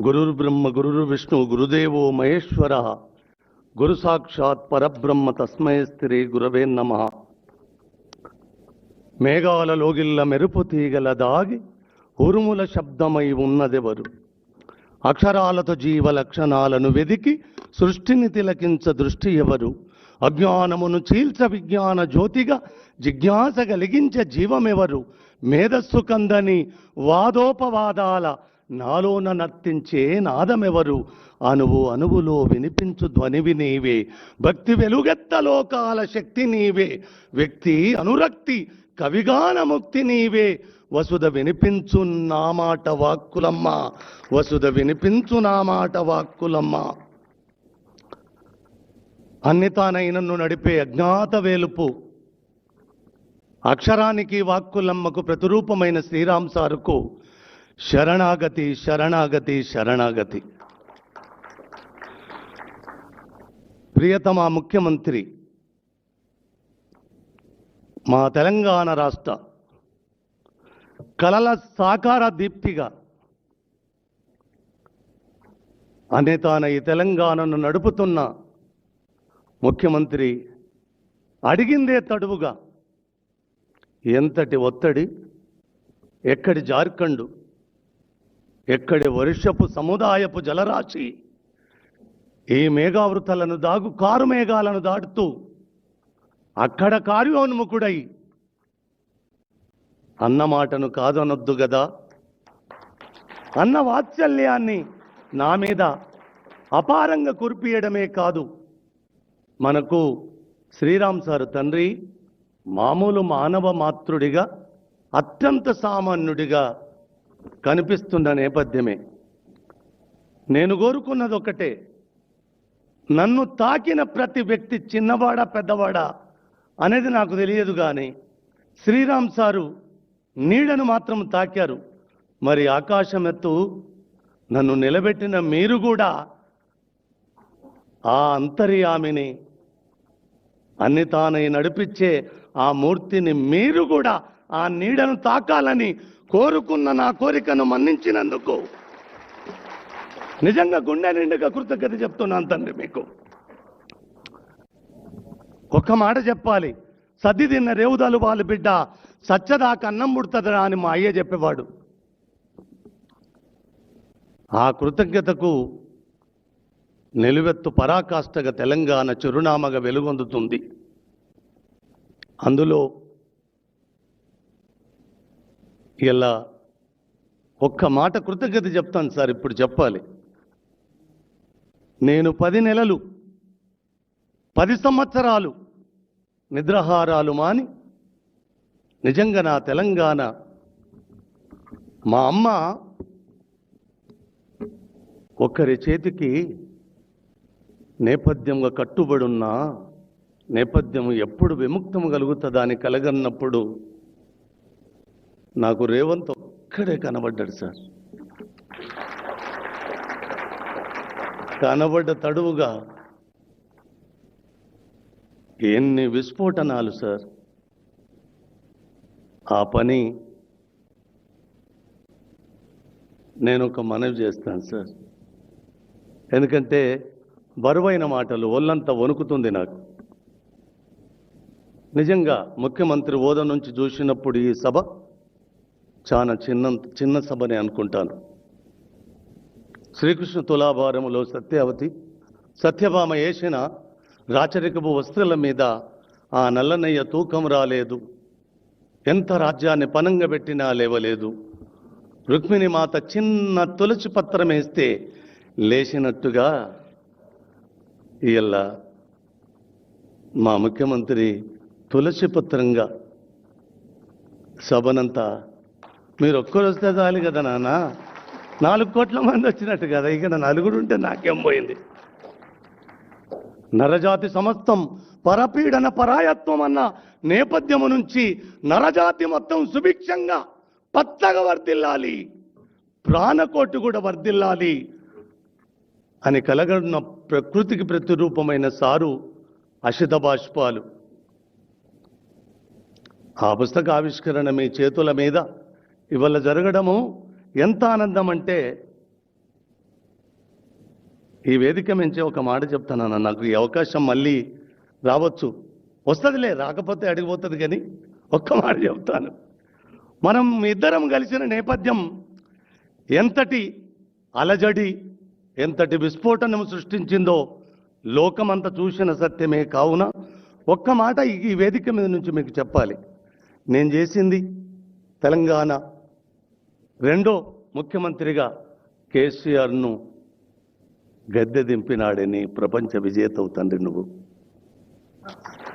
గురుర్ బ్రహ్మ గురుర్ విష్ణు గురుదేవో మహేశ్వర గురు సాక్షాత్ పరబ్రహ్మ తస్మై స్థిరి గురవే నమ మేఘాలలోగిల్ల మెరుపు తీగల దాగి ఉరుముల శబ్దమై ఉన్నదెవరు? అక్షరాలతో జీవ లక్షణాలను వెదికి సృష్టిని తిలకించ దృష్టి ఎవరు? అజ్ఞానమును చీల్చ విజ్ఞాన జ్యోతిగా జిజ్ఞాస కలిగించే జీవమెవరు? మేధస్సు కందని వాదోపవాదాల నాలోన నర్తించే నాదమెవరు? అనువు అనువులో వినిపించు ధ్వనివి నీవే. భక్తి వెలుగెత్త లోకాల శక్తి నీవే. వ్యక్తి అనురక్తి కవిగాన ముక్తి నీవే. వసుధ వినిపించు నా మాట వాక్కులమ్మ. వసుధ వినిపించు నా మాట వాక్కులమ్మ. అన్ని తానైనను నడిపే అజ్ఞాత వేలుపు. అక్షరానికి వాక్కులమ్మకు ప్రతిరూపమైన శ్రీరామ్ సారుకు. శరణాగతి శరణాగతి శరణాగతి. ప్రియతమ ముఖ్యమంత్రి మా తెలంగాణ రాష్ట్ర కలల సాకార దీప్తిగా అనే తాను ఈ తెలంగాణను నడుపుతున్న ముఖ్యమంత్రి అడిగిందే తడువుగా ఎంతటి ఒత్తిడి ఎక్కడి జార్ఖండ్ ఎక్కడి వర్షపు సముదాయపు జలరాశి ఈ మేఘావృతలను దాగు కారు మేఘాలను దాటుతూ అక్కడ కార్యోన్ముఖుడై అన్న మాటను కాదనొద్దు గదా. అన్న వాత్సల్యాన్ని నా మీద అపారంగా కురిపియడమే కాదు. మనకు శ్రీరామ్ సార్ తండ్రి మామూలు మానవ మాతృడిగా అత్యంత సామాన్యుడిగా కనిపిస్తున్న నేపథ్యమే. నేను కోరుకున్నది ఒకటే నన్ను తాకిన ప్రతి వ్యక్తి చిన్నవాడా పెద్దవాడా అనేది నాకు తెలియదు కానీ శ్రీరామ్ సారు నీడను మాత్రం తాకారు. మరి ఆకాశం ఎత్తు నన్ను నిలబెట్టిన మీరు కూడా ఆ అంతర్యామిని అన్ని తానై నడిపించే ఆ మూర్తిని మీరు కూడా ఆ నీడను తాకాలని కోరుకున్న నా కోరికను మన్నించినందుకు నిజంగా గుండె నిండుగా కృతజ్ఞత చెప్తున్నాను తండ్రి మీకు. ఒక్క మాట చెప్పాలి. సద్ది తిన్న రేవుదాలు వాళ్ళ బిడ్డ సచ్చదా అన్నం పుడుతుందిరా అని మా అయ్య చెప్పేవాడు. ఆ కృతజ్ఞతకు నిలువెత్తు పరాకాష్ఠగా తెలంగాణ చిరునామగా వెలుగొందుతుంది. అందులో ఇలా ఒక్క మాట కృతజ్ఞత చెప్తాను సార్ ఇప్పుడు చెప్పాలి. నేను పది నెలలు పది సంవత్సరాలు నిద్రాహారాలు మాని నిజంగా నా తెలంగాణ మా అమ్మ ఒకరి చేతికి నేపథ్యంగా కట్టుబడున్నా నేపథ్యం ఎప్పుడు విముక్తం కలుగుతుందా అని కలగన్నప్పుడు నాకు రేవంత్ ఒక్కడే కనబడ్డాడు సార్. కనబడ్డ తడువుగా ఎన్ని విస్ఫోటనాలు సార్. ఆ పని నేను ఒక మనవి చేస్తాను సార్. ఎందుకంటే బరువైన మాటలు ఒళ్ళంతా వణుకుతుంది నాకు. నిజంగా ముఖ్యమంత్రి హోదా నుంచి చూసినప్పుడు ఈ సభ చాలా చిన్న చిన్న సభనే అనుకుంటాను. శ్రీకృష్ణ తులాభారములో సత్యావతి సత్యభామ వేసిన రాచరికపు వస్త్రాల మీద ఆ నల్లనయ్య తూకం రాలేదు. ఎంత రాజ్యాన్ని పనంగా పెట్టినా లేవలేదు. రుక్మిణి మాత చిన్న తులసి పత్రం వేస్తే లేచినట్టుగా ఇయ్యల్ల. మా ముఖ్యమంత్రి తులసి పత్రంగా సభనంతా మీరు ఒక్కరు వస్తే చాలు కదా నాన్న. నాలుగు కోట్ల మంది వచ్చినట్టు కదా. ఇక నలుగురు ఉంటే నాకేం పోయింది? నరజాతి సమస్తం పరపీడన పరాయత్వం అన్న నేపథ్యము నుంచి నరజాతి మొత్తం సుభిక్షంగా పచ్చగా వర్ధిల్లాలి. ప్రాణకోటి కూడా వర్ధిల్లాలి అని కలగడున్న ప్రకృతికి ప్రతిరూపమైన సారు అషిత బాష్పాలు. ఆ పుస్తక ఆవిష్కరణ మీ చేతుల మీద. ఇవాళ జరగడము ఎంత ఆనందం అంటే ఈ వేదిక మించి ఒక మాట చెప్తానన్న నాకు ఈ అవకాశం మళ్ళీ రావచ్చు. వస్తుందిలే రాకపోతే అడిగిపోతుంది కానీ ఒక్క మాట చెప్తాను. మనం ఇద్దరం కలిసిన నేపథ్యం ఎంతటి అలజడి ఎంతటి విస్ఫోటనం సృష్టించిందో లోకమంతా చూసిన సత్యమే కావున ఒక్క మాట ఈ వేదిక మీద నుంచి మీకు చెప్పాలి. నేను చేసింది తెలంగాణ రెండో ముఖ్యమంత్రిగా కేసీఆర్ను గద్దె దింపినాడని ప్రపంచ విజేతవు తండ్రి నువ్వు.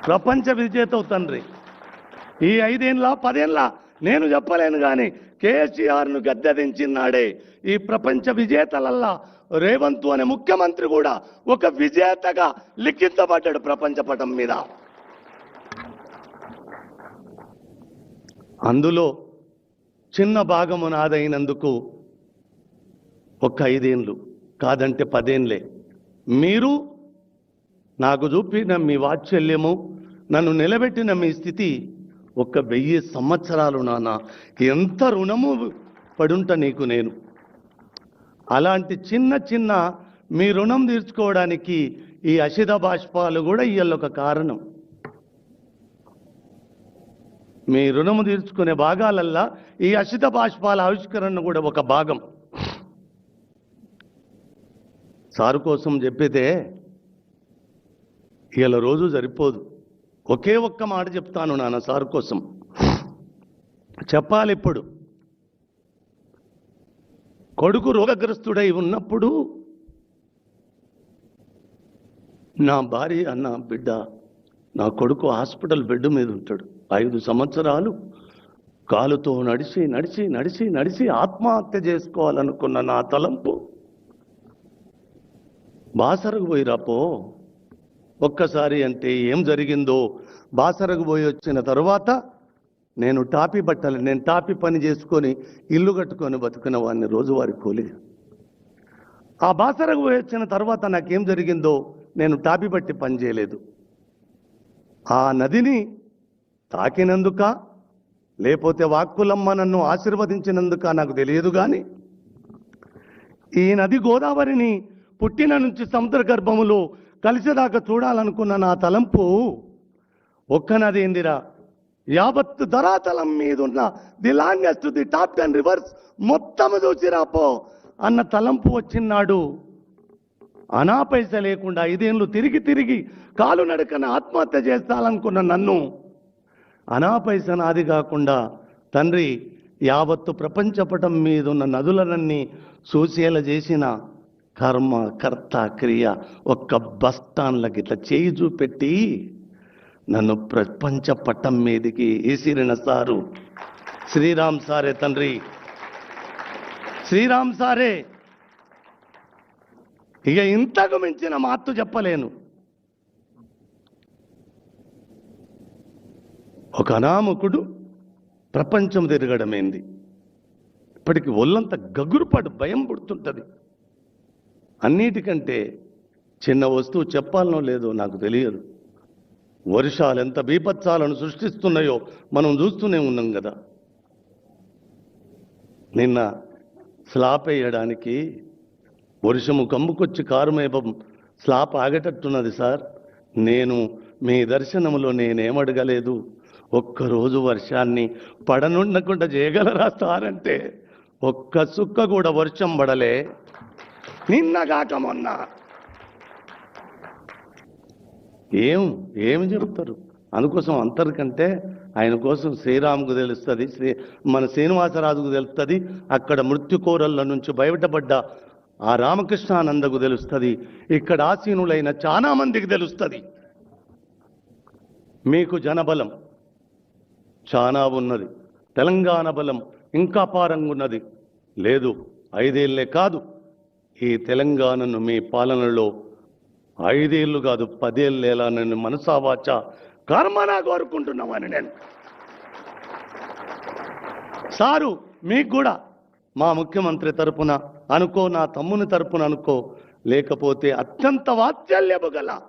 ప్రపంచ విజేతవు తండ్రి. ఈ ఐదేళ్ళ పదేళ్ళ నేను చెప్పలేను కానీ కేసీఆర్ను గద్దె దించినాడే ఈ ప్రపంచ విజేతలల్లా రేవంత్ అనే ముఖ్యమంత్రి కూడా ఒక విజేతగా లిఖించబడ్డాడు ప్రపంచ పటం మీద. అందులో చిన్న భాగము నాదైనందుకు ఒక ఐదేండ్లు కాదంటే పదేండ్లే. మీరు నాకు చూపిన మీ వాత్సల్యము నన్ను నిలబెట్టిన మీ స్థితి ఒక వెయ్యి సంవత్సరాలు నాన్న. ఎంత రుణము పడుంట నీకు నేను? అలాంటి చిన్న చిన్న మీ రుణం తీర్చుకోవడానికి ఈ అషిధ బాష్పాలు కూడా ఇవాళ ఒక కారణం. మీ రుణము తీర్చుకునే భాగాలల్లా ఈ అసిత బాష్పాల ఆవిష్కరణ కూడా ఒక భాగం. సారు కోసం చెప్పితే ఇలా రోజు సరిపోదు. ఒకే ఒక్క మాట చెప్తాను నాన్న సారు కోసం. చెప్పాలి ఇప్పుడు. కొడుకు రోగగ్రస్తుడై ఉన్నప్పుడు నా భార్య అన్న బిడ్డ నా కొడుకు హాస్పిటల్ బెడ్ మీద ఉంటాడు. ఐదు సంవత్సరాలు కాలుతో నడిచి నడిచి నడిచి నడిచి ఆత్మహత్య చేసుకోవాలనుకున్న నా తలంపు. బాసరకు పోయిరాపో ఒక్కసారి అంటే ఏం జరిగిందో బాసరకు పోయి వచ్చిన తరువాత నేను టాపీ బట్టలు నేను టాపీ పని చేసుకొని ఇల్లు కట్టుకొని బతుకున్న వాడిని రోజువారి కూలి. ఆ బాసరకు పోయి వచ్చిన తర్వాత నాకేం జరిగిందో నేను టాపీ బట్టి పని చేయలేదు. ఆ నదిని తాకినందుక? లేకపోతే వాక్కులమ్మ నన్ను ఆశీర్వదించినందుక నాకు తెలియదు కానీ ఈ నది గోదావరిని పుట్టిన నుంచి సముద్ర గర్భములో కలిసేదాకా చూడాలనుకున్న నా తలంపు ఒక్క నది ఏందిరా యావత్తు ధరాతలం మీద ఉన్న the longest the top ten rivers మొత్తం చూసిరాపో అన్న తలంపు వచ్చినాడు అనా పైస లేకుండా ఐదేళ్ళు తిరిగి తిరిగి కాలు నడకన ఆత్మహత్య చేస్తాలనుకున్న నన్ను అనాపైసనాది కాకుండా తండ్రి యావత్తు ప్రపంచపటం మీద ఉన్న నదులనన్నీ సూచేల చేసిన కర్మ కర్త క్రియ ఒక్క బస్టాన్లకి ఇట్లా చేయి చూపెట్టి నన్ను ప్రపంచ పట్టం మీదికి ఏసిరిన సారు. శ్రీరామ్ సారే తండ్రి. శ్రీరామ్ సారే. ఇక ఇంతకు మించిన మాత్తు చెప్పలేను. ఒక అనామకుడు ప్రపంచం తిరగడమేంది? ఇప్పటికి ఒళ్ళంత గగురుపాటు భయం పుడుతుంటుంది. అన్నిటికంటే చిన్న వస్తువు చెప్పాలనో లేదో నాకు తెలియదు. వర్షాలు ఎంత బీపత్సాలను సృష్టిస్తున్నాయో మనం చూస్తూనే ఉన్నాం కదా. నిన్న స్లాప్ వేయడానికి వర్షము కమ్ముకొచ్చి కారుమేపం స్లాప్ ఆగేటట్టున్నది సార్. నేను మీ దర్శనంలో నేనేమడగలేదు ఒక్కరోజు వర్షాన్ని పడనుండకుండా చేయగలరా సార్ అంటే? ఒక్క సుక్క కూడా వర్షం పడలే. నిన్నగాక మొన్న. ఏం ఏమి చెప్తారు? అందుకోసం అంతరికంటే ఆయన కోసం శ్రీరాముకు తెలుస్తుంది శ్రీ మన శ్రీనివాసరాజుకు తెలుస్తుంది అక్కడ మృత్యుకోరల్ల నుంచి బయటపడ్డ ఆ రామకృష్ణానందకు తెలుస్తుంది ఇక్కడ ఆసీనులైన చాలా మందికి తెలుస్తుంది. మీకు జనబలం. చాలా ఉన్నది. తెలంగాణ బలం ఇంకా పారంగా ఉన్నది లేదు ఐదేళ్ళే కాదు. ఈ తెలంగాణను మీ పాలనలో ఐదేళ్ళు కాదు పదేళ్ళేలా నన్ను మనసావాచ కర్మనా కోరుకుంటున్నామని నేను. సారు మీకు కూడా. మా ముఖ్యమంత్రి తరపున అనుకో నా తమ్ముని తరపున అనుకో. లేకపోతే అత్యంత వాత్సల్యము గల